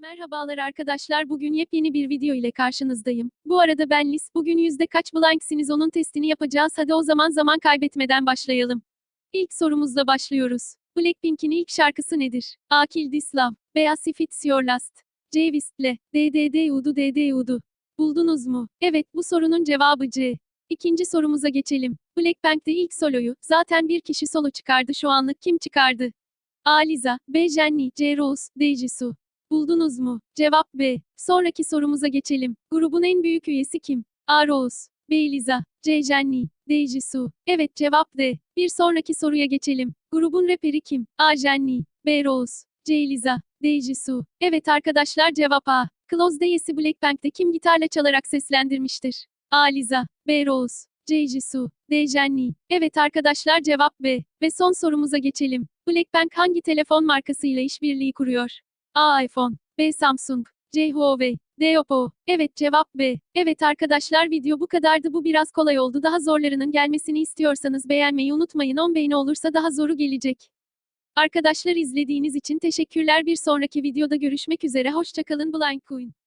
Merhabalar arkadaşlar bugün yepyeni bir video ile karşınızdayım. Bu arada ben Lis, bugün yüzde kaç blanksiniz onun testini yapacağız hadi o zaman zaman kaybetmeden başlayalım. İlk sorumuzla başlıyoruz. Blackpink'in ilk şarkısı nedir? A. Kill This Love. If It's Your Last. C. Whistle. D. D. D. Udu D. D. Udu. Buldunuz mu? Evet bu sorunun cevabı C. İkinci sorumuza geçelim. Blackpink'te ilk soloyu, zaten bir kişi solo çıkardı şu anlık kim çıkardı? A. Liza, B. Jennie, C. Rose, D. Jisoo. Buldunuz mu? Cevap B. Sonraki sorumuza geçelim. Grubun en büyük üyesi kim? A. Rose, B. Liza, C. Jennie, D. Jisoo. Evet cevap D. Bir sonraki soruya geçelim. Grubun raperi kim? A. Jennie, B. Rose, C. Liza, D. Jisoo. Evet arkadaşlar cevap A. Close Days'i Blackpink'te kim gitarla çalarak seslendirmiştir? A. Liza, B. Rose, C. Jisoo, D. Jennie. Evet arkadaşlar cevap B. Ve son sorumuza geçelim. Blackpink hangi telefon markasıyla işbirliği kuruyor? A. iPhone, B. Samsung, C. Huawei, D. Oppo. Evet cevap B. Evet arkadaşlar video bu kadardı bu biraz kolay oldu daha zorlarının gelmesini istiyorsanız beğenmeyi unutmayın 10 beğeni olursa daha zoru gelecek. Arkadaşlar izlediğiniz için teşekkürler bir sonraki videoda görüşmek üzere hoşçakalın Blind Queen.